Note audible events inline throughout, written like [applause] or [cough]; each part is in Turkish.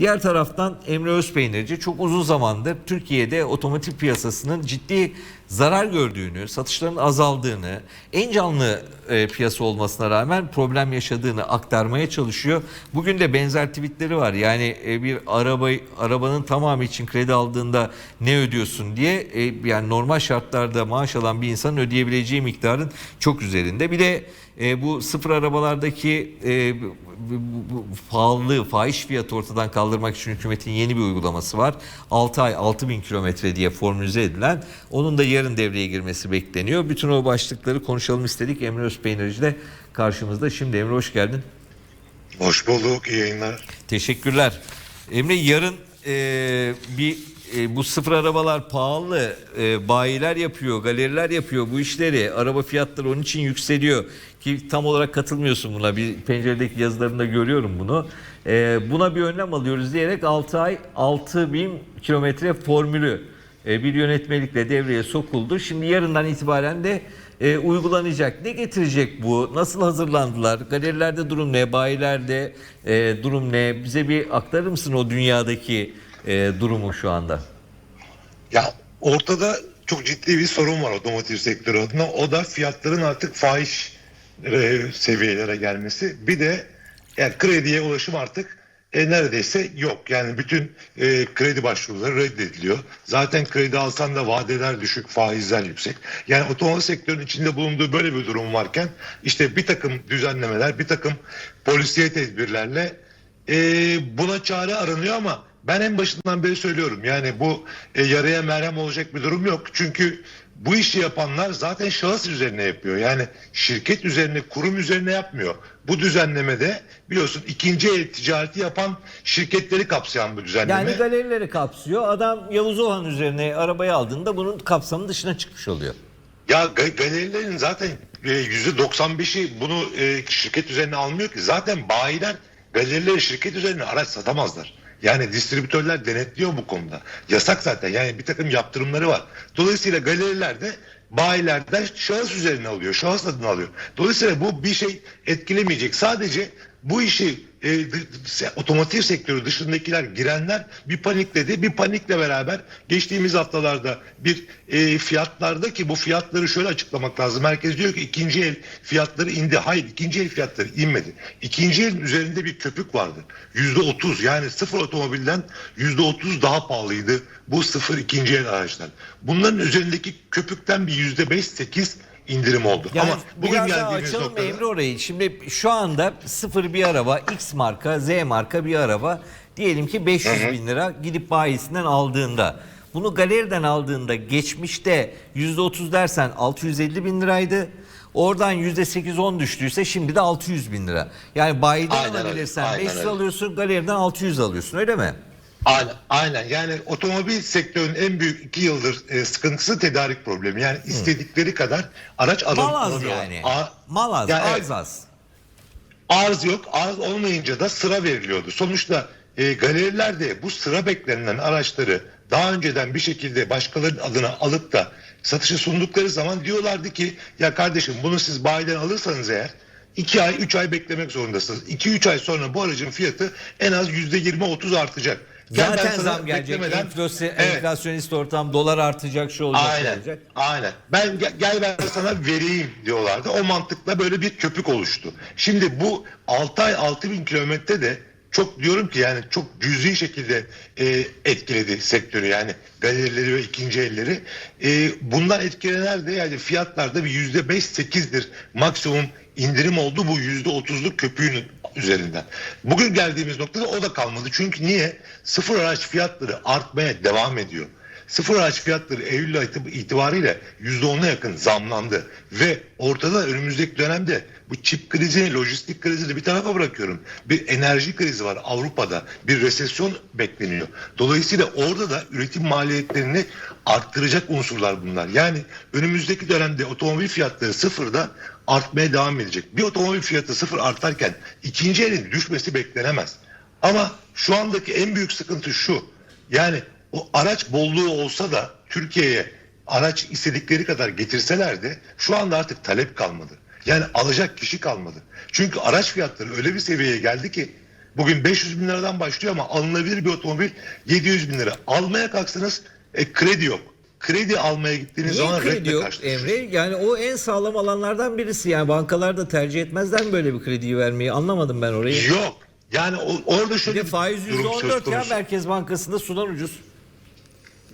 Diğer taraftan Emre Özpeynirci çok uzun zamandır Türkiye'de otomotiv piyasasının ciddi zarar gördüğünü, satışların azaldığını, en canlı e, piyasa olmasına rağmen problem yaşadığını aktarmaya çalışıyor. Bugün de benzer tweetleri var. Yani e, bir arabayı arabanın tamamı için kredi aldığında ne ödüyorsun diye e, yani normal şartlarda maaş alan bir insanın ödeyebileceği miktarın çok üzerinde. Bir de e, bu sıfır arabalardaki e, pahalılığı, fahiş fiyatı ortadan kaldırmak için hükümetin yeni bir uygulaması var. 6 ay 6 bin kilometre diye formülize edilen. Onun da yarın devreye girmesi bekleniyor. Bütün o başlıkları konuşalım istedik. Emre Özpeynirci de karşımızda. Şimdi Emre hoş geldin. Hoş bulduk, iyi yayınlar. Teşekkürler. Emre yarın e, bir e, bu sıfır arabalar pahalı. E, bayiler yapıyor, galeriler yapıyor bu işleri. Araba fiyatları onun için yükseliyor. Ki tam olarak katılmıyorsun buna. Bir penceredeki yazılarında görüyorum bunu. E, buna bir önlem alıyoruz diyerek 6 ay 6 bin kilometre formülü e, bir yönetmelikle devreye sokuldu. Şimdi yarından itibaren de e, uygulanacak. Ne getirecek bu? Nasıl hazırlandılar? Galerilerde durum ne? Bayilerde e, durum ne? Bize bir aktarır mısın o dünyadaki e, durumu şu anda? Ya ortada çok ciddi bir sorun var otomotiv sektörü adına. O da fiyatların artık fahiş e, seviyelere gelmesi. Bir de yani krediye ulaşım artık e, neredeyse yok. Yani bütün e, kredi başvuruları reddediliyor. Zaten kredi alsan da vadeler düşük, faizler yüksek. Yani otomotiv sektörünün içinde bulunduğu böyle bir durum varken işte bir takım düzenlemeler, bir takım polisiye tedbirlerle e, buna çare aranıyor ama ben en başından beri söylüyorum. Yani bu e, yaraya merhem olacak bir durum yok. Çünkü bu işi yapanlar zaten şahıs üzerine yapıyor. Yani şirket üzerine, kurum üzerine yapmıyor. Bu düzenlemede biliyorsun ikinci el ticareti yapan şirketleri kapsayan bu düzenleme. Yani galerileri kapsıyor. Adam Yavuz Ohan üzerine arabayı aldığında bunun kapsamı dışına çıkmış oluyor. Ya ga- galerilerin zaten e, yüzde 95'i bunu e, şirket üzerine almıyor ki. Zaten bayiler galerileri şirket üzerine araç satamazlar. Yani distribütörler denetliyor bu konuda. Yasak zaten yani bir takım yaptırımları var. Dolayısıyla galeriler de bayilerden şahıs üzerine alıyor. Şahıs adını alıyor. Dolayısıyla bu bir şey etkilemeyecek. Sadece bu işi e, otomotiv sektörü dışındakiler girenler bir panikledi. Bir panikle beraber geçtiğimiz haftalarda bir e, fiyatlarda ki bu fiyatları şöyle açıklamak lazım. Herkes diyor ki ikinci el fiyatları indi. Hayır ikinci el fiyatları inmedi. İkinci elin üzerinde bir köpük vardı. Yüzde otuz yani sıfır otomobilden yüzde otuz daha pahalıydı bu sıfır ikinci el araçlar. Bunların üzerindeki köpükten bir yüzde beş sekiz indirim oldu. Yani Ama bugün biraz daha geldiğimiz açalım noktada... Emre orayı. Şimdi şu anda sıfır bir araba, X marka, Z marka bir araba diyelim ki 500 bin lira gidip bayisinden aldığında bunu galeriden aldığında geçmişte %30 dersen 650 bin liraydı. Oradan %8-10 düştüyse şimdi de 600 bin lira. Yani bayiden Aynen öyle, alabilirsen aynen 500 öyle. alıyorsun, galeriden 600 alıyorsun öyle mi? Aynen, aynen. Yani otomobil sektörünün en büyük iki yıldır e, sıkıntısı tedarik problemi. Yani istedikleri kadar araç alam- Mal az alamıyorlar. yani. A- Mal az, Ya evet. az az. arz yok. Arz olmayınca da sıra veriliyordu. Sonuçta e, galeriler de bu sıra beklenilen araçları daha önceden bir şekilde başkalarının adına alıp da satışa sundukları zaman diyorlardı ki ya kardeşim bunu siz bayiden alırsanız eğer 2 ay 3 ay beklemek zorundasınız. 2-3 ay sonra bu aracın fiyatı en az %20-30 artacak. Zaten sana zam gelecek. beklemeden- Enflasyon, Evet. enflasyonist ortam, dolar artacak, şu olacak, Aynen. olacak. Aynen. Ben gel, gel ben sana vereyim diyorlardı. O mantıkla böyle bir köpük oluştu. Şimdi bu 6 ay 6 bin kilometre de çok diyorum ki yani çok cüzi şekilde e, etkiledi sektörü yani galerileri ve ikinci elleri. E, bundan etkilenen de yani fiyatlarda bir yüzde beş sekizdir maksimum indirim oldu bu yüzde otuzluk köpüğün üzerinden. Bugün geldiğimiz noktada o da kalmadı. Çünkü niye? Sıfır araç fiyatları artmaya devam ediyor. Sıfır araç fiyatları Eylül ayı itibariyle %10'a yakın zamlandı. Ve ortada önümüzdeki dönemde bu çip krizini, lojistik krizini bir tarafa bırakıyorum. Bir enerji krizi var Avrupa'da. Bir resesyon bekleniyor. Dolayısıyla orada da üretim maliyetlerini arttıracak unsurlar bunlar. Yani önümüzdeki dönemde otomobil fiyatları sıfırda artmaya devam edecek. Bir otomobil fiyatı sıfır artarken ikinci elin düşmesi beklenemez. Ama şu andaki en büyük sıkıntı şu. Yani o araç bolluğu olsa da Türkiye'ye araç istedikleri kadar getirselerdi şu anda artık talep kalmadı. Yani alacak kişi kalmadı. Çünkü araç fiyatları öyle bir seviyeye geldi ki bugün 500 bin liradan başlıyor ama alınabilir bir otomobil 700 bin lira. Almaya kalksanız e, kredi yok. Kredi almaya gittiğiniz Niye zaman kredi yok. Emre? Yani o en sağlam alanlardan birisi. Yani bankalar da tercih etmezler mi böyle bir krediyi vermeyi? Anlamadım ben orayı. Yok. Yani orada Bir şöyle de faiz durum söz %14 ya. Merkez Bankası'nda sudan ucuz.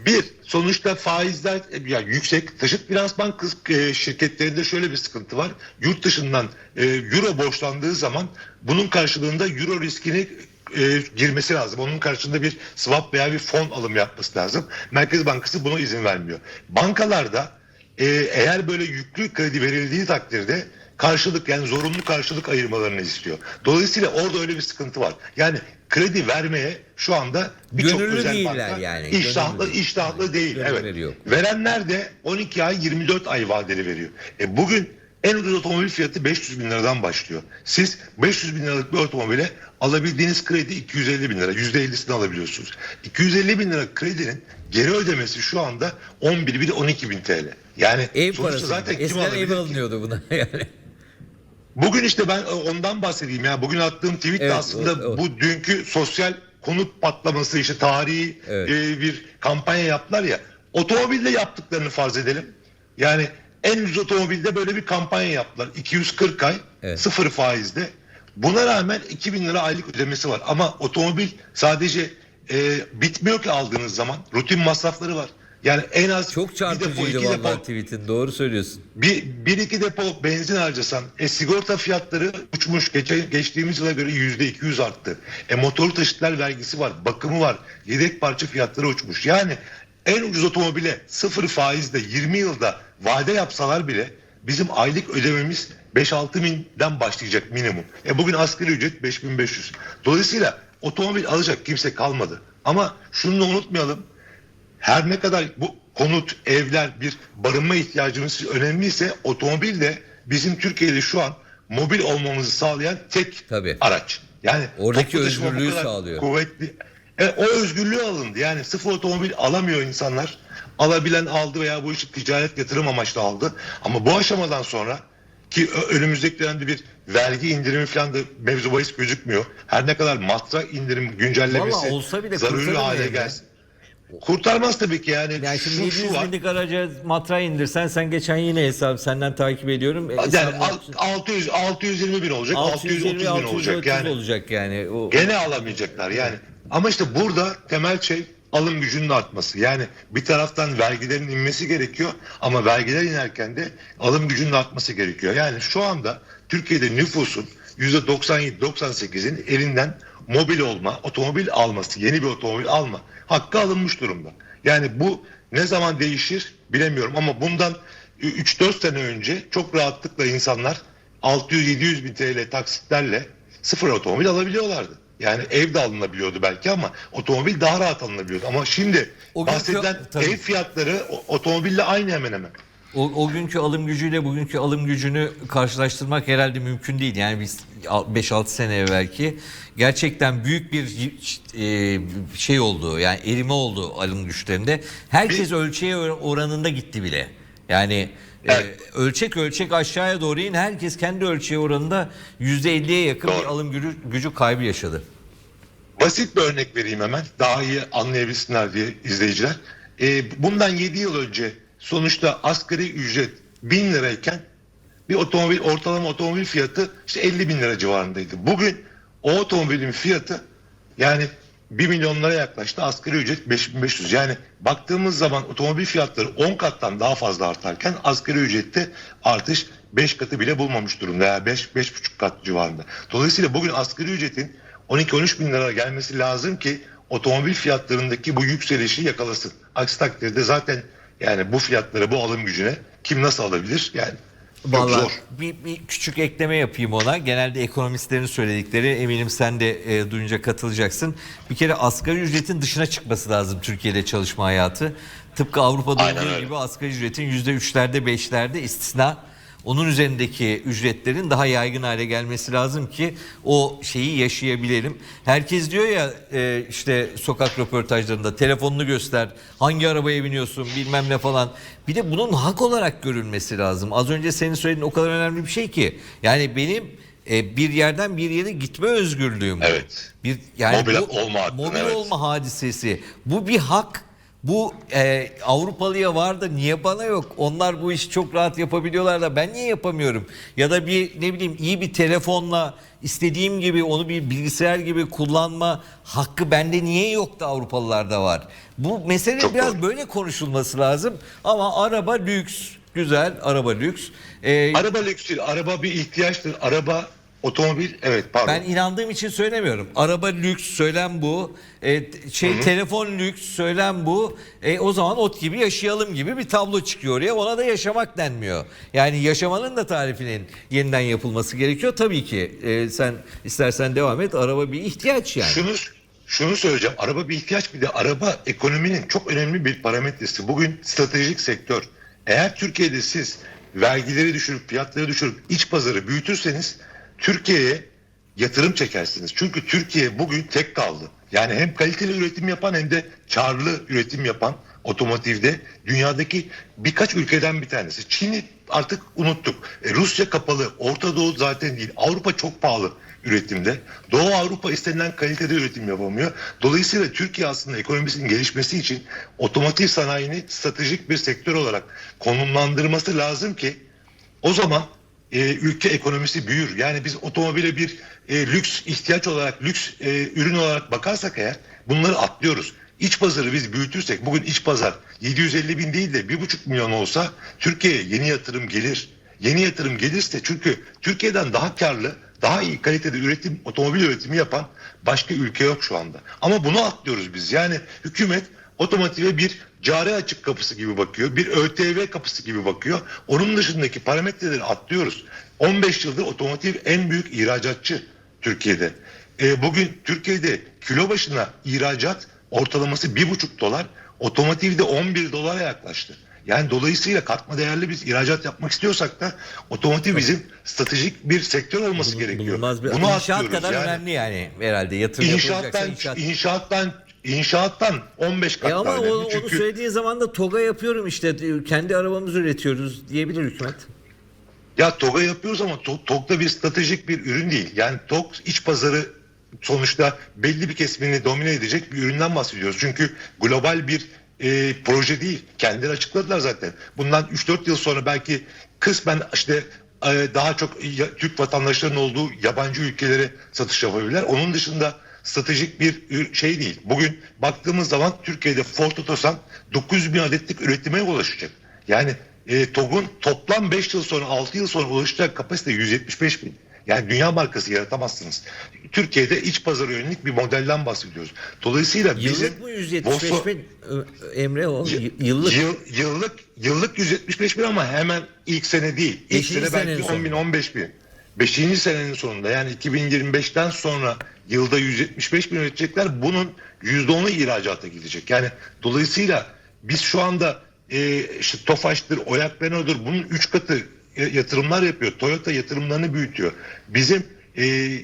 Bir, sonuçta faizler e, ya yüksek. Taşıt finansman kız- e, şirketlerinde şöyle bir sıkıntı var. Yurt dışından e, euro borçlandığı zaman bunun karşılığında euro riskini e, girmesi lazım. Onun karşılığında bir swap veya bir fon alım yapması lazım. Merkez Bankası buna izin vermiyor. Bankalarda e, eğer böyle yüklü kredi verildiği takdirde karşılık yani zorunlu karşılık ayırmalarını istiyor. Dolayısıyla orada öyle bir sıkıntı var. Yani kredi vermeye şu anda birçok Gönüllü özel banka yani. iştahlı, Gönüllü değil. iştahlı değil. Gönülleri Evet. yok. Verenler de 12 ay 24 ay vadeli veriyor. E bugün en ucuz otomobil fiyatı 500 bin liradan başlıyor. Siz 500 bin liralık bir otomobile alabildiğiniz kredi 250 bin lira. %50'sini alabiliyorsunuz. 250 bin lira kredinin geri ödemesi şu anda 11 bir de 12 bin TL. Yani Ev parası. zaten kim Eskiden ev alınıyordu buna [laughs] yani. Bugün işte ben ondan bahsedeyim ya. Bugün attığım tweet de Evet, aslında o- o. bu dünkü sosyal konut patlaması işte tarihi Evet. e, bir kampanya yaptılar ya. Otomobilde yaptıklarını farz edelim. Yani en ucuz otomobilde böyle bir kampanya yaptılar. 240 ay Evet. sıfır faizde. Buna rağmen 2000 lira aylık ödemesi var. Ama otomobil sadece e, bitmiyor ki aldığınız zaman. Rutin masrafları var. Yani en az Çok bir depo, çarpıcıydı iki depo- vallahi tweetin. Doğru söylüyorsun. bir, bir iki depo benzin harcasan e, sigorta fiyatları uçmuş geçe, geçtiğimiz yıla göre yüzde 200 arttı. E, motorlu taşıtlar vergisi var, bakımı var, yedek parça fiyatları uçmuş. Yani en ucuz otomobile sıfır faizde 20 yılda vade yapsalar bile bizim aylık ödememiz 5-6 binden başlayacak minimum. E, bugün asgari ücret 5500. Dolayısıyla otomobil alacak kimse kalmadı. Ama şunu da unutmayalım her ne kadar bu konut, evler, bir barınma ihtiyacımız önemliyse otomobil de bizim Türkiye'de şu an mobil olmamızı sağlayan tek Tabii. araç. Yani Oradaki özgürlüğü sağlıyor. Kuvvetli. E, o özgürlüğü alındı. Yani sıfır otomobil alamıyor insanlar. Alabilen aldı veya bu işi ticaret yatırım amaçlı aldı. Ama bu aşamadan sonra ki önümüzdeki dönemde bir vergi indirimi falan da mevzu bahis gözükmüyor. Her ne kadar matra indirim güncellemesi Vallahi olsa bile zaruri hale gelsin. Kurtarmaz tabii ki yani. Yani şimdi şu, 700 şu var. binlik araca matra indirsen sen geçen yine hesap senden takip ediyorum. E, Yani hesabın al- 600 620 bin olacak, 630 bin 620 olacak 630 yani. olacak yani. O, Gene alamayacaklar yani. Ama işte burada temel şey alım gücünün artması. Yani bir taraftan vergilerin inmesi gerekiyor ama vergiler inerken de alım gücünün artması gerekiyor. Yani şu anda Türkiye'de nüfusun %97-98'in elinden mobil olma, otomobil alması, yeni bir otomobil alma hakkı alınmış durumda. Yani bu ne zaman değişir bilemiyorum ama bundan 3-4 sene önce çok rahatlıkla insanlar 600-700 bin TL taksitlerle sıfır otomobil alabiliyorlardı. Yani ev de alınabiliyordu belki ama otomobil daha rahat alınabiliyordu. Ama şimdi O bahsedilen tabii. ev fiyatları otomobille aynı hemen hemen. o, o günkü alım gücüyle bugünkü alım gücünü karşılaştırmak herhalde mümkün değil. Yani biz 5-6 sene evvelki gerçekten büyük bir e, şey oldu. Yani erime oldu alım güçlerinde. Herkes ölçeğe oranında gitti bile. Yani e, Evet. ölçek ölçek aşağıya doğru in herkes kendi ölçeği oranında %50'ye yakın Doğru. bir alım gücü, gücü kaybı yaşadı. Basit bir örnek vereyim hemen. Daha iyi anlayabilsinler diye izleyiciler. Ee, bundan 7 yıl önce sonuçta asgari ücret 1000 lirayken bir otomobil ortalama otomobil fiyatı işte 50 bin lira civarındaydı. Bugün o otomobilin fiyatı yani 1 milyonlara yaklaştı. Asgari ücret 5500. Yani baktığımız zaman otomobil fiyatları 10 kattan daha fazla artarken asgari ücrette artış 5 katı bile bulmamış durumda. Yani 5 5,5 kat civarında. Dolayısıyla bugün asgari ücretin 12-13 bin lira gelmesi lazım ki otomobil fiyatlarındaki bu yükselişi yakalasın. Aksi takdirde zaten yani bu fiyatları bu alım gücüne kim nasıl alabilir? Yani çok Vallahi zor. bir, bir küçük ekleme yapayım ona. Genelde ekonomistlerin söyledikleri eminim sen de e, duyunca katılacaksın. Bir kere asgari ücretin dışına çıkması lazım Türkiye'de çalışma hayatı. Tıpkı Avrupa'da Aynen olduğu öyle. gibi asgari ücretin %3'lerde 5'lerde istisna. Onun üzerindeki ücretlerin daha yaygın hale gelmesi lazım ki o şeyi yaşayabilelim. Herkes diyor ya e, işte sokak röportajlarında telefonunu göster, hangi arabaya biniyorsun bilmem ne falan. Bir de bunun hak olarak görülmesi lazım. Az önce senin söylediğin o kadar önemli bir şey ki. Yani benim e, bir yerden bir yere gitme özgürlüğüm. Evet. Bir yani Mobil bu- olma hakkın, mobil evet. olma hadisesi. Bu bir hak. Bu e, Avrupalıya var da niye bana yok? Onlar bu işi çok rahat yapabiliyorlar da ben niye yapamıyorum? Ya da bir ne bileyim iyi bir telefonla istediğim gibi onu bir bilgisayar gibi kullanma hakkı bende niye yok da Avrupalılarda var? Bu mesele Çok biraz doğru. böyle konuşulması lazım. Ama araba lüks, güzel araba lüks. E, Araba lüks değil. Araba bir ihtiyaçtır. Araba, otomobil evet pardon. Ben inandığım için söylemiyorum. Araba lüks söylem bu. E, şey telefon lüks söylem bu. E, o zaman ot gibi yaşayalım gibi bir tablo çıkıyor oraya. Ona da yaşamak denmiyor. Yani yaşamanın da tarifinin yeniden yapılması gerekiyor. Tabii ki e, sen istersen devam et. Araba bir ihtiyaç yani. Şunu şunu söyleyeceğim. Araba bir ihtiyaç bir de araba ekonominin çok önemli bir parametresi. Bugün stratejik sektör. Eğer Türkiye'de siz vergileri düşürüp fiyatları düşürüp iç pazarı büyütürseniz Türkiye'ye yatırım çekersiniz. Çünkü Türkiye bugün tek kaldı. Yani hem kaliteli üretim yapan hem de karlı üretim yapan otomotivde dünyadaki birkaç ülkeden bir tanesi. Çin'i artık unuttuk. E, Rusya kapalı. Orta Doğu zaten değil. Avrupa çok pahalı üretimde. Doğu Avrupa istenilen kalitede üretim yapamıyor. Dolayısıyla Türkiye aslında ekonomisinin gelişmesi için otomotiv sanayini stratejik bir sektör olarak konumlandırması lazım ki o zaman e, ülke ekonomisi büyür. Yani biz otomobile bir e, lüks ihtiyaç olarak, lüks e, ürün olarak bakarsak eğer bunları atlıyoruz. İç pazarı biz büyütürsek bugün iç pazar 750 bin değil de 1,5 milyon olsa Türkiye'ye yeni yatırım gelir. Yeni yatırım gelirse çünkü Türkiye'den daha karlı, daha iyi kalitede üretim, otomobil üretimi yapan başka ülke yok şu anda. Ama bunu atlıyoruz biz. Yani hükümet otomotive bir cari açık kapısı gibi bakıyor. Bir ÖTV kapısı gibi bakıyor. Onun dışındaki parametreleri atlıyoruz. 15 yıldır otomotiv en büyük ihracatçı Türkiye'de. E, bugün Türkiye'de kilo başına ihracat ortalaması 1,5 dolar. Otomotivde 11 dolara yaklaştı. Yani dolayısıyla katma değerli biz ihracat yapmak istiyorsak da otomotiv bizim stratejik bir sektör olması gerekiyor. Bulunmaz bir Bunu inşaat kadar yani. önemli yani herhalde yatırım İnşaattan, inşaat. inşaattan, inşaattan 15 kat E ama daha o- önemli. onu Çünkü söylediğin zaman da TOG'a yapıyorum işte kendi arabamızı üretiyoruz diyebilir hükümet. ya TOG'a yapıyoruz ama TOG, TOG da bir stratejik bir ürün değil. Yani TOG iç pazarı sonuçta belli bir kesimini domine edecek bir üründen bahsediyoruz. Çünkü global bir e, proje değil. Kendileri açıkladılar zaten. Bundan 3-4 yıl sonra belki kısmen işte e, daha çok Türk vatandaşlarının olduğu yabancı ülkelere satış yapabilirler. Onun dışında stratejik bir şey değil. Bugün baktığımız zaman Türkiye'de Ford Otosan 900 bin adetlik üretime ulaşacak. Yani e, TOG'un toplam 5 yıl sonra 6 yıl sonra ulaşacak kapasite 175 bin. Yani dünya markası yaratamazsınız. Türkiye'de iç pazara yönelik bir modelden bahsediyoruz. Dolayısıyla bizim Yıllık mı 175 Volkswagen- bin Emre o yıllık. Yıl, yıllık yıllık 175 bin ama hemen ilk sene değil. İlk Beşinci sene belki senenin 10 bin sonunda. 15 bin. Beşinci senenin sonunda yani 2025'ten sonra yılda 175 bin üretecekler. Bunun %10'u ihracata gidecek. Yani dolayısıyla biz şu anda e, işte Tofaş'tır, Oyak Renault'dur bunun 3 katı yatırımlar yapıyor. Toyota yatırımlarını büyütüyor. Bizim e,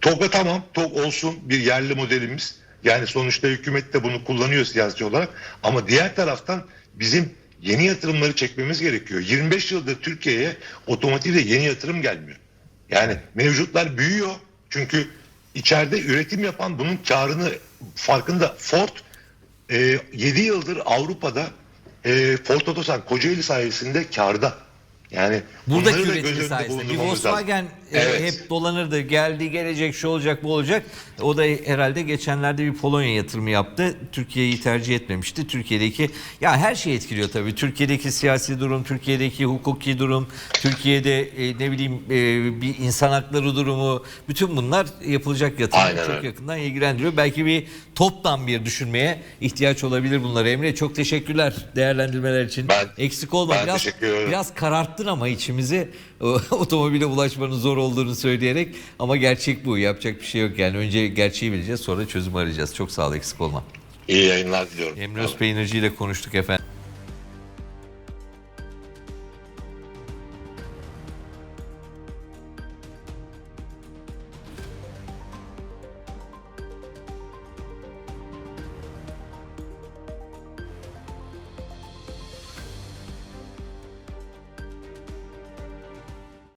TOG'a tamam TOG olsun bir yerli modelimiz. Yani sonuçta hükümet de bunu kullanıyor siyasi olarak. Ama diğer taraftan bizim yeni yatırımları çekmemiz gerekiyor. 25 yıldır Türkiye'ye otomotivde yeni yatırım gelmiyor. Yani mevcutlar büyüyor. Çünkü içeride üretim yapan bunun karını farkında. Ford e, 7 yıldır Avrupa'da e, Ford Otosan Kocaeli sayesinde karda. Yani Buradaki önünde sayesinde. Bir. Volkswagen e, Evet. hep dolanırdı. Geldi gelecek şu olacak bu olacak. O da herhalde geçenlerde bir Polonya yatırımı yaptı. Türkiye'yi tercih etmemişti. Türkiye'deki ya her şey etkiliyor tabii. Türkiye'deki siyasi durum, Türkiye'deki hukuki durum, Türkiye'de e, ne bileyim e, bir insan hakları durumu bütün bunlar yapılacak yatırımı Aynen çok öyle. yakından ilgilendiriyor. Belki bir toptan bir düşünmeye ihtiyaç olabilir bunlar. Emre çok teşekkürler değerlendirmeler için. Ben- Eksik olma. ben biraz, teşekkür ederim. Kararttın ama içimizi o- [laughs] otomobile ulaşmanın zor olduğunu söyleyerek ama gerçek bu. Yapacak bir şey yok yani. Önce gerçeği bileceğiz sonra çözüm arayacağız. Çok sağ ol eksik olma. İyi yayınlar diliyorum. Emre Özpeynirci ile konuştuk efendim.